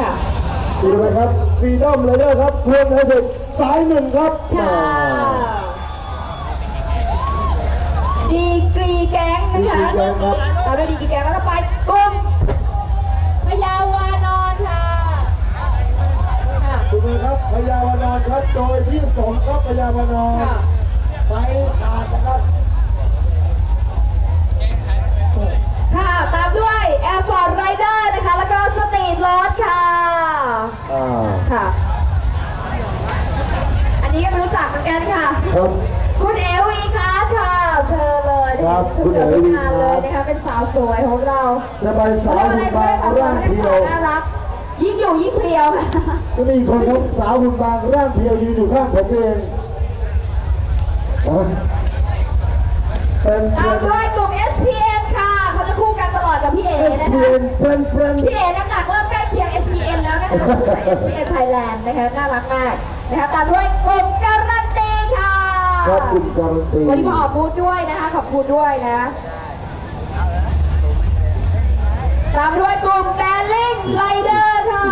ค่ะดูไหมครับฟรีดอมเลยนะครับทวนให้เด็กสายหนึ่งครับค่ะดีกรีแก๊งนะคะเราได้ดีกรีแก๊งแล้วก็ไปกลุ่มพยาวานอนค่ะค่ะดูไหมครับพยาวานอนครับโดยที่สองครับพยาวานอนค่ะไปขาดนะครับ นนี้ก็ไม่รู้จักเหมือนกันค่ะ ครับ คุณเอวีค่ะค่ะเธอเลยนะครัคะบคุณเกิดคุณเอวีงานเลยนะคะเป็นสาวสวยของเราจะไปสาวหุ่นบางร่างเพรียวน่ารัก ยิ่งอยู่ยิ่งเพรียวค่ะจะมีคนครับสาวหุ่นบางร่างเพรียวยืนอยู่ข้างผมเองอะเป็นตามด้วยกลุ่ม SPN ค่ะเขาจะคู่กันตลอดกับพี่เอเป็นนะเพื่คะอนเป็นเพื่อนพี่เอน้ำหนักเริ่มใกล้เคียง SPN แล้วนะคะ SPN Thailand นะคะน่ารักมาก นะคะตามด้วยกลุ่มการันตีค่ะครับคุณการันตีวันนี้มาออกบูธด้วยนะคะขอบคุณด้วยนะ ตามด้วยกลุ่มแบลลิงไลเดอร์ค่ะ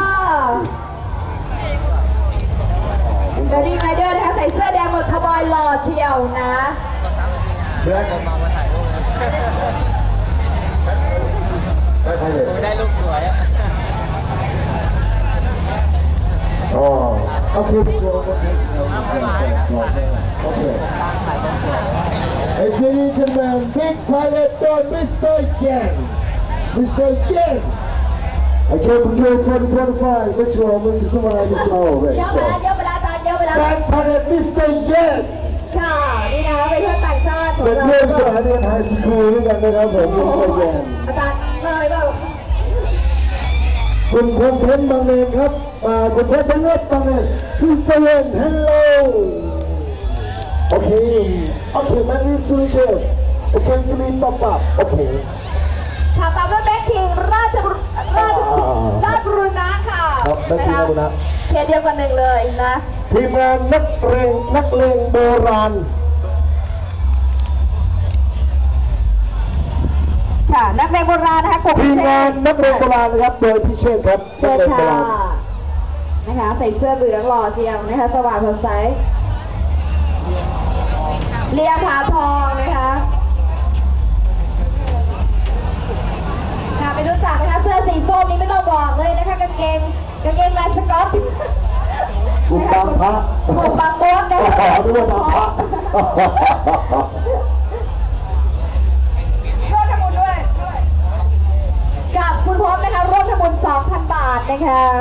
แบลลิงไลเดอร์นะคะใส่เสื้อแดงหมดขบอยหล่อเชียวนะแบล็คได้ใคร ladies and gentlemen, big pilot for Mr. Yen. Mr. Yen. I came from here 2025. Make sure I'm going to summarize this all เย right. อะไปแล้วเยอะไปแล้วอาจารย์เยอะไปแล้ว Big pilot Mr. Yen. ค่ะ นี่นะคะเป็นเพื่อนต่างชาติของ เป็น เรา เพื่อนสมัยเรียนไฮสคูลด้วยกันนะครับผม Mr. Yen อาจารย์เลยเปล่า คุณพงษ์เพชรบางเลนครับอ่าคุณเพชรเพชรบางเลน Mr. Yen hello Okay Okay man we switch it Okay give me pop up Okay ค่ะตามด้วยแบ็คทีมราชบุรราชราชบุรณะค่ะครับแบ็คทีมราชบุรณะเขียนเดียวกันหนึ่งเลยนะทีมงานนักเรงนักเลงโบราณค่ะนักเลงโบราณนะคะกลุ่ม ทีมงานนักเรงโบราณนะครับ โดยพิเชษครับนัเชิกญเรงโบค่ะราณนะคะใส่เสื้อเหลืองหล่อเชียวนะคะ สว่างสดใสเลียผาทองนะคะค่ะไม่รู้จักนะคะเสื้อสีส้มนี้ไม่ต้องบอกเลยนะคะกางเกงกางเกงลายสก๊อตกลุ่มบางพระกลุ่มบางโบ๊ทนะอ๋คะอนึกว่าบางพระ ท